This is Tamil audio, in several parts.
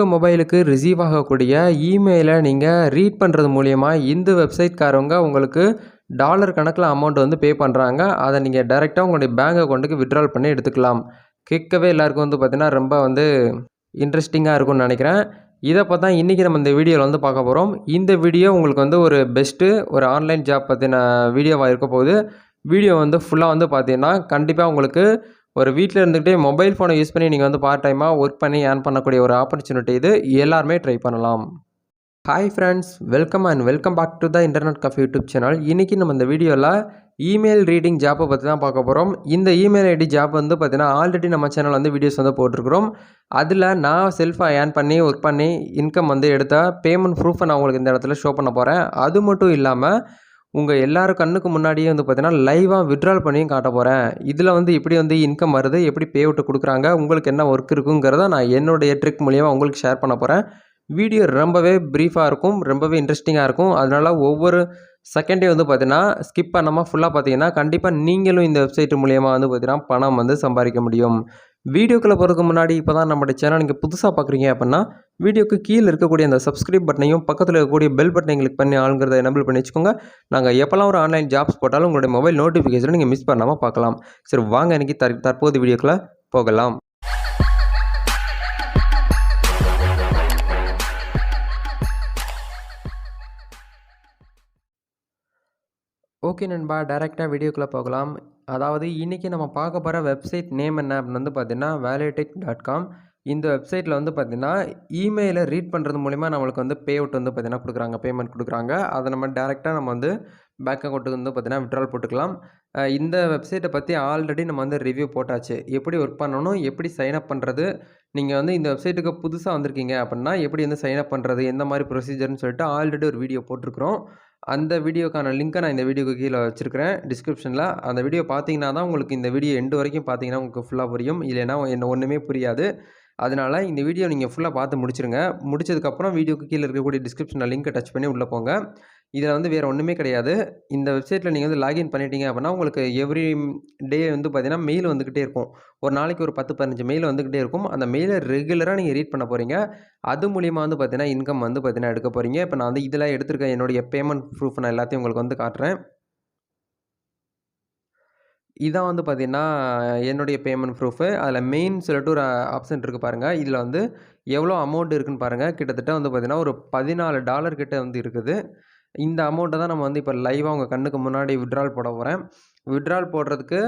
உங்கள் மொபைலுக்கு ரிசீவ் ஆகக்கூடிய இமெயிலை நீங்கள் ரீட் பண்ணுறது மூலயமா இந்த வெப்சைட்காரவங்க உங்களுக்கு டாலர் கணக்கில் அமௌண்ட் வந்து பே பண்ணுறாங்க அதை நீங்கள் டைரெக்டாக உங்களுடைய பேங்க் அக்கௌண்ட்டுக்கு விட்ரால் பண்ணி எடுத்துக்கலாம். கேட்கவே எல்லாருக்கும் வந்து பார்த்திங்கன்னா ரொம்ப வந்து இன்ட்ரெஸ்டிங்காக இருக்கும்னு நினைக்கிறேன். இதை பார்த்தா இன்றைக்கி நம்ம இந்த வீடியோவில் வந்து பார்க்க போகிறோம் இந்த வீடியோ உங்களுக்கு வந்து ஒரு பெஸ்ட்டு ஒரு ஆன்லைன் ஜாப் பற்றின வீடியோவாக இருக்க போகுது. வீடியோ வந்து ஃபுல்லாக வந்து பார்த்தீங்கன்னா கண்டிப்பாக உங்களுக்கு ஒரு வீட்டில் இருந்துக்கிட்டே மொபைல் ஃபோனை யூஸ் பண்ணி நீங்கள் வந்து பார்ட் டைமாக ஒர்க் பண்ணி ஏர்ன் பண்ணக்கூடிய ஒரு ஆப்பர்ச்சுனிட்டி இது. எல்லாருமே ட்ரை பண்ணலாம். Hi friends welcome and welcome back to the internet cafe YouTube channel இன்றைக்கி நம்ம இந்த வீடியோவில் இமெயில் ரீடிங் ஜாப்பை பற்றி தான் பார்க்க போகிறோம் இந்த இமெயில் ஐடி ஜாப் வந்து பார்த்திங்கன்னா ஆல்ரெடி நம்ம சேனல் வந்து வீடியோஸ் வந்து போட்டிருக்கிறோம். அதில் நான் செல்ஃபாக ஏர்ன் பண்ணி ஒர்க் பண்ணி இன்கம் வந்து எடுத்த பேமெண்ட் ப்ரூஃபை நான் உங்களுக்கு இந்த இடத்துல ஷோ பண்ண போகிறேன் அது மட்டும் இல்லாமல் உங்கள் எல்லாரும் கண்ணுக்கு முன்னாடியே வந்து பார்த்தீங்கன்னா லைவாக விட்ரால் பண்ணியும் காட்ட போகிறேன் இதில் வந்து எப்படி வந்து இன்கம் வருது எப்படி பே அவுட்டு கொடுக்குறாங்க உங்களுக்கு என்ன ஒர்க் இருக்குங்கிறத நான் என்னுடைய ட்ரிக் மூலியமாக உங்களுக்கு ஷேர் பண்ண போகிறேன் வீடியோ ரொம்பவே ப்ரீஃபாக இருக்கும் ரொம்பவே இன்ட்ரெஸ்டிங்காக இருக்கும். அதனால் ஒவ்வொரு செகண்டே வந்து பார்த்தீங்கன்னா ஸ்கிப் பண்ணாமல் ஃபுல்லாக பார்த்தீங்கன்னா கண்டிப்பாக நீங்களும் இந்த வெப்சைட் மூலியமாக வந்து பார்த்தீங்கன்னா பணம் வந்து சம்பாதிக்க முடியும். வீடியோக்குள்ளே போகிறதுக்கு முன்னாடி இப்போ தான் நம்மளுடைய சேனல் நீங்கள் புதுசாக பார்க்குறீங்க அப்படின்னா வீடியோக்கு கீழே இருக்கக்கூடிய அந்த சப்ஸ்கிரைப் பட்டனையும் பக்கத்தில் இருக்கக்கூடிய பெல் பட்டனை கிளிக் பண்ணி ஆளுங்கிறத எனபிள் பண்ணி வச்சுக்கோங்க. நாங்கள் எப்போல்லாம் ஒரு ஆன்லைன் ஜாப்ஸ் போட்டாலும் உங்களுடைய மொபைல் நோட்டிஃபிகேஷனை நீங்கள் மிஸ் பண்ணாமல் பார்க்கலாம். சரி வாங்க இன்றைக்கி தற் தற்போது வீடியோக்குள்ளே போகலாம். ஓகே நண்பா டேரெக்டாக வீடியோக்குள்ளே போகலாம். அதாவது இன்றைக்கி நம்ம பார்க்க போகிற வெப்சைட் நேம் என்ன அப்படின்னு வந்து பார்த்தீங்கன்னா வேலிடெக் டாட் காம் இந்த வெப்சைட்டில் வந்து பார்த்திங்கன்னா இமெயிலை ரீட் பண்ணுறது மூலிமா நம்மளுக்கு வந்து பே அவுட் வந்து பார்த்தீங்கன்னா கொடுக்குறாங்க பேமெண்ட் கொடுக்குறாங்க. அதை நம்ம டேரெக்டாக நம்ம வந்து பேங்க் அக்கௌண்ட்டுக்கு வந்து பார்த்திங்கன்னா விட்ரால் போட்டுக்கலாம். இந்த வெப்சைட்டை பற்றி ஆல்ரெடி நம்ம வந்து ரிவ்யூ போட்டாச்சு. எப்படி ஒர்க் பண்ணணும் எப்படி சைன்அப் பண்ணுறது நீங்கள் வந்து இந்த வெப்சைட்டுக்கு புதுசாக வந்திருக்கீங்க அப்படின்னா எப்படி வந்து சைன் அப் பண்ணுறது எந்த மாதிரி ப்ரொசீஜர்னு சொல்லிட்டு ஆல்ரெடி ஒரு வீடியோ போட்டிருக்கிறோம். அந்த வீடியோக்கான லிங்க்கை நான் இந்த வீடியோக்கு கீழே வச்சுருக்கிறேன். டிஸ்கிரிப்ஷனில் அந்த வீடியோ பார்த்தீங்கன்னா தான் உங்களுக்கு இந்த வீடியோ எண்டு வரைக்கும் பார்த்தீங்கன்னா உங்களுக்கு ஃபுல்லாக புரியும். இல்லைன்னா என்ன ஒன்றுமே புரியாது. அதனால் இந்த வீடியோ நீங்கள் ஃபுல்லாக பார்த்து முடிச்சிருங்க. முடிச்சதுக்கப்புறம் வீடியோக்கு கீழே இருக்கக்கூடிய டிஸ்கிரிப்ஷனில் லிங்க்கை டச் பண்ணி உள்ளே போங்க. இதில் வந்து வேறு ஒன்றுமே கிடையாது. இந்த வெப்சைட்டில் நீங்கள் வந்து லாகின் பண்ணிட்டீங்க அப்படின்னா உங்களுக்கு எவ்ரி டே வந்து பார்த்தீங்கன்னா மெயில் வந்துக்கிட்டே இருக்கும். ஒரு நாளைக்கு ஒரு பத்து பதினஞ்சு மெயில் வந்துக்கிட்டே இருக்கும். அந்த மெயிலை ரெகுலராக நீங்கள் ரீட் பண்ண போகிறீங்க அது மூலியமாக வந்து பார்த்தீங்கன்னா இன்கம் வந்து பார்த்தீங்கன்னா எடுக்க போகிறீங்க இப்போ நான் வந்து இதில் எடுத்துருக்கேன் என்னுடைய பேமெண்ட் ப்ரூஃப் நான் எல்லாத்தையும் உங்களுக்கு வந்து காட்டுறேன். இதான் வந்து பார்த்தீங்கன்னா என்னுடைய பேமெண்ட் ப்ரூஃபு அதில் மெயின் சொல்லிட்டு ஒரு ஆப்ஷன் இருக்குது பாருங்கள் இதில் வந்து எவ்வளோ அமௌண்ட் இருக்குன்னு பாருங்கள் கிட்டத்தட்ட வந்து பார்த்தீங்கன்னா ஒரு பதினாலு டாலர் கிட்டே வந்து இருக்குது. இந்த அமௌண்ட்டை தான் நம்ம வந்து இப்போ லைவாக உங்கள் கண்ணுக்கு முன்னாடி விட்ரால் போட போகிறேன் விட்ரால் போடுறதுக்கு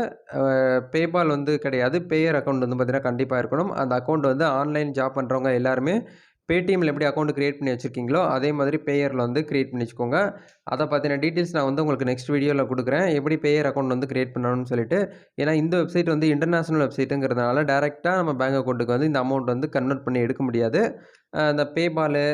பேபால் வந்து கிடையாது. பேயர் அக்கௌண்ட் வந்து பார்த்திங்கன்னா கண்டிப்பாக இருக்கணும். அந்த அக்கௌண்ட் வந்து ஆன்லைன் ஜாப் பண்ணுறவங்க எல்லாருமே பேடிஎம்மில் எப்படி அக்கௌண்ட் க்ரியேட் பண்ணி வச்சுருக்கீங்களோ அதே மாதிரி பேயரில் வந்து க்ரியேட் பண்ணி வச்சுக்கோங்க அதை பற்றின டீட்டெயில்ஸ் நான் வந்து உங்களுக்கு நெக்ஸ்ட் வீடியோவில் கொடுக்குறேன். எப்படி பேயர் அக்கௌண்ட் வந்து க்ரியேட் பண்ணணும்னு சொல்லிட்டு. ஏன்னா இந்த வெப்சைட் வந்து இன்டர்நேஷனல் வெப்சைட்டுங்கிறதுனால டேரெக்டாக நம்ம பேங்க் அக்கௌண்ட்டுக்கு வந்து இந்த அமௌண்ட் வந்து கன்வெர்ட் பண்ணி எடுக்க முடியாது. இந்த பேபாலு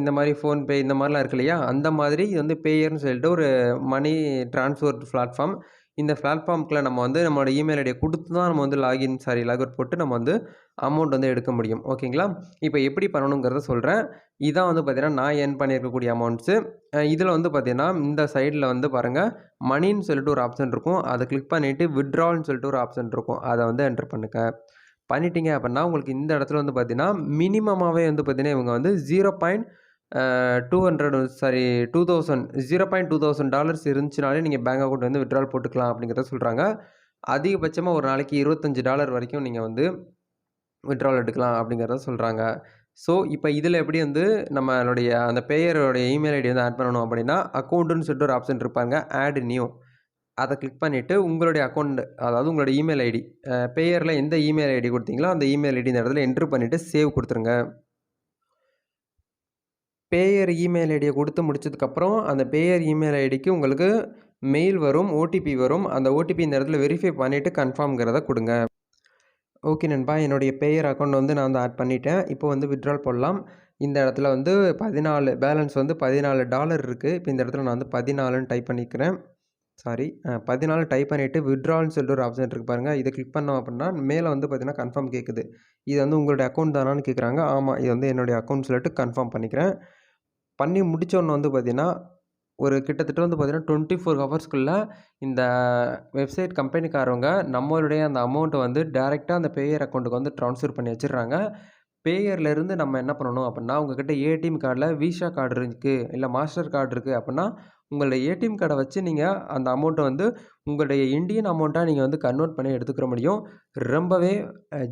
இந்த மாதிரி ஃபோன்பே இந்த மாதிரிலாம் இருக்கு இல்லையா? அந்த மாதிரி இது வந்து பேயர்னு சொல்லிட்டு ஒரு மணி டிரான்ஸ்ஃபர் பிளாட்ஃபார்ம் இந்த பிளாட்ஃபார்முக்குள்ள நம்ம வந்து நம்மளோட இமெயில் ஐடியை கொடுத்து தான் நம்ம வந்து லாகின் சாரி லாகவுட் போட்டு நம்ம வந்து அமௌண்ட் வந்து எடுக்க முடியும். ஓகேங்களா இப்போ எப்படி பண்ணணுங்கிறத சொல்கிறேன் இதான் வந்து பார்த்திங்கன்னா நான் ஏர்ன் பண்ணியிருக்கக்கூடிய அமௌண்ட்ஸு இதில் வந்து பார்த்திங்கன்னா இந்த சைடில் வந்து பாருங்கள் மணின்னு சொல்லிட்டு ஒரு ஆப்ஷன் இருக்கும். அதை கிளிக் பண்ணிவிட்டு விட்ரால்னு சொல்லிட்டு ஒரு ஆப்ஷன் இருக்கும். அதை வந்து என்டர் பண்ணுங்க. பண்ணிட்டீங்க அப்படின்னா உங்களுக்கு இந்த இடத்துல வந்து பார்த்திங்கன்னா மினிமமாகவே வந்து பார்த்திங்கன்னா இவங்க வந்து zero point two hundred sorry two thousand zero point two thousand dollars இருந்துச்சுனாலே நீங்கள் பேங்க் அக்கௌண்ட் வந்து விட்ரால் போட்டுக்கலாம் அப்படிங்கிறத சொல்கிறாங்க அதிகபட்சமாக ஒரு நாளைக்கு இருபத்தஞ்சி டாலர் வரைக்கும் நீங்கள் வந்து விட்ரால் எடுக்கலாம் அப்படிங்கிறத சொல்கிறாங்க ஸோ இப்போ இதில் எப்படி வந்து நம்மளுடைய அந்த பேயரோடைய இமெயில் ஐடி வந்து ஆட் பண்ணணும் அப்படின்னா அக்கௌண்ட்டுன்னு சொல்லிட்டு ஒரு ஆப்ஷன் இருப்பாங்க ஆட் நியூ அதை கிளிக் பண்ணிவிட்டு உங்களுடைய அக்கௌண்ட் அதாவது உங்களுடைய இமெயில் ஐடி பேயரில் எந்த இமெயில் ஐடி கொடுத்தீங்களோ அந்த இமெயில் ஐடி இந்த இடத்துல என்ட்ரு பண்ணிவிட்டு சேவ் கொடுத்துருங்க. பேயர் இமெயில் ஐடியை கொடுத்து முடிச்சதுக்கப்புறம் அந்த பேயர் இமெயில் ஐடிக்கு உங்களுக்கு மெயில் வரும் ஓடிபி வரும். அந்த ஓடிபி இந்த இடத்துல வெரிஃபை பண்ணிவிட்டு கன்ஃபார்ம்ங்கிறத கொடுங்க. ஓகே நண்பா என்னுடைய பேயர் அக்கௌண்ட் வந்து நான் வந்து ஆட் பண்ணிட்டேன். இப்போ வந்து விட்ரால் போடலாம். இந்த இடத்துல வந்து பதினாலு பேலன்ஸ் வந்து பதினாலு டாலர் இருக்குது இப்போ இந்த இடத்துல நான் வந்து பதினாலுன்னு டைப் பண்ணிக்கிறேன். சாரி பதினாலு டைப் பண்ணிவிட்டு விட்ரால்னு சொல்லிட்டு ஒரு ஆப்ஷன் இருக்குது பாருங்கள் இதை கிளிக் பண்ணோம் அப்படின்னா மேலே வந்து பார்த்திங்கன்னா கன்ஃபார்ம் கேட்குது இது வந்து உங்களுடைய அக்கௌண்ட் தானான்னு கேட்குறாங்க ஆமாம் இது வந்து என்னுடைய அக்கௌண்ட் சொல்லிட்டு கன்ஃபார்ம் பண்ணிக்கிறேன். பண்ணி முடித்தோடனே வந்து பார்த்தீங்கன்னா ஒரு கிட்டத்தட்ட வந்து பார்த்தீங்கன்னா டுவெண்ட்டி ஃபோர் ஹவர்ஸ்க்குள்ளே இந்த வெப்சைட் கம்பெனிக்காரவங்க நம்மளுடைய அந்த அமௌண்ட்டை வந்து டேரெக்டாக அந்த பேயர் அக்கௌண்ட்டுக்கு வந்து ட்ரான்ஸ்ஃபர் பண்ணி வச்சிடுறாங்க பேயர்லேருந்து நம்ம என்ன பண்ணணும் அப்படின்னா உங்ககிட்ட ஏடிஎம் கார்டில் விசா கார்டு இருக்கு, இல்லை மாஸ்டர் கார்டு இருக்குது அப்படின்னா உங்களுடைய ஏடிஎம் கார்டை வச்சு நீங்கள் அந்த அமௌண்ட்டை வந்து உங்களுடைய இந்தியன் அமௌண்ட்டாக நீங்கள் வந்து கன்வெர்ட் பண்ணி எடுத்துக்கிற முடியும். ரொம்பவே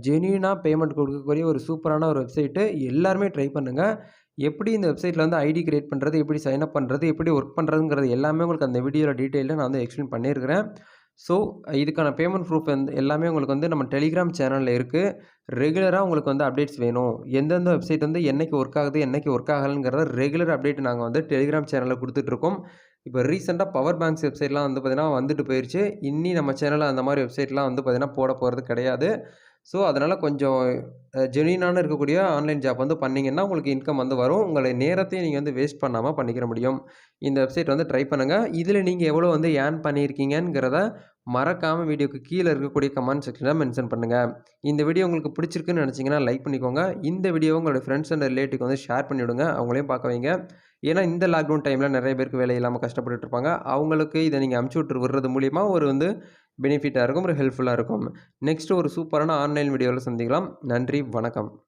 ஜெனியூனாக பேமெண்ட் கொடுக்கக்கூடிய ஒரு சூப்பரான ஒரு வெப்சைட்டு. எல்லாருமே ட்ரை பண்ணுங்கள் எப்படி இந்த வெப்சைட்டில் வந்து ஐடி கிரியேட் பண்ணுறது எப்படி சைன் அப் எப்படி ஒர்க் பண்ணுறதுங்கிறது எல்லாமே உங்களுக்கு அந்த வீடியோவில் டீட்டெயிலில் நான் வந்து எக்ஸ்பிளைன் பண்ணியிருக்கிறேன். ஸோ, இதுக்கான பேமெண்ட் ப்ரூஃப் வந்து எல்லாமே உங்களுக்கு வந்து நம்ம டெலிகிராம் சேனலில் இருக்குது ரெகுலராக உங்களுக்கு வந்து அப்டேட்ஸ் வேணும். எந்தெந்த வெப்சைட் வந்து என்னைக்கு ஒர்க் ஆகுது, என்னைக்கு ஒர்க் ஆகலைங்கிறத ரெகுலர் அப்டேட் நாங்கள் வந்து டெலிகிராம் சேனலில் கொடுத்துட்ருக்கோம் இப்போ ரீசெண்டாக பவர் பேங்க்ஸ் வெப்சைட்லாம் வந்து பார்த்திங்கன்னா வந்துட்டு போயிடுச்சு இனி நம்ம சேனலில் அந்த மாதிரி வெப்சைட்லாம் வந்து பார்த்திங்கன்னா போட போகிறது கிடையாது. ஸோ, அதனால் கொஞ்சம் அ இருக்கக்கூடிய ஆன்லைன் ஜாப் வந்து பண்ணீங்கன்னா, உங்களுக்கு இன்கம் வந்து வரும். உங்களை நேரத்தையும் நீங்கள் வந்து வேஸ்ட் பண்ணாமல் பண்ணிக்கிற முடியும். இந்த வெப்சைட் வந்து ட்ரை பண்ணுங்கள் இதில் நீங்கள் எவ்வளோ வந்து ஏர்ன் பண்ணியிருக்கீங்கங்கிறத மறக்காமல் வீடியோக்கு கீழே இருக்கக்கூடிய கமெண்ட் செக்ஷனில் மென்ஷன் பண்ணுங்கள் இந்த வீடியோ உங்களுக்கு பிடிச்சிருக்குன்னு நினச்சிங்கன்னா லைக் பண்ணிக்கோங்க. இந்த வீடியோ உங்களோட ஃப்ரெண்ட்ஸ் அண்ட் ரிலேட்டிவ் வந்து ஷேர் பண்ணிவிடுங்க அவங்களையும் பார்க்க வைங்க. ஏன்னா, இந்த லாக்டவுன் டைமில் நிறைய பேருக்கு வேலை இல்லாமல் கஷ்டப்பட்டுட்டு இருப்பாங்க. அவங்களுக்கு இதை நீங்கள் அமுச்சு விட்டு விடுறது மூலியமாக ஒரு வந்து பெனிஃபிட்டாக இருக்கும். ஒரு ஹெல்ப்ஃபுல்லாக இருக்கும். நெக்ஸ்ட் ஒரு சூப்பரான ஆன்லைன் வீடியோவில் சந்திக்கலாம். நன்றி, வணக்கம்.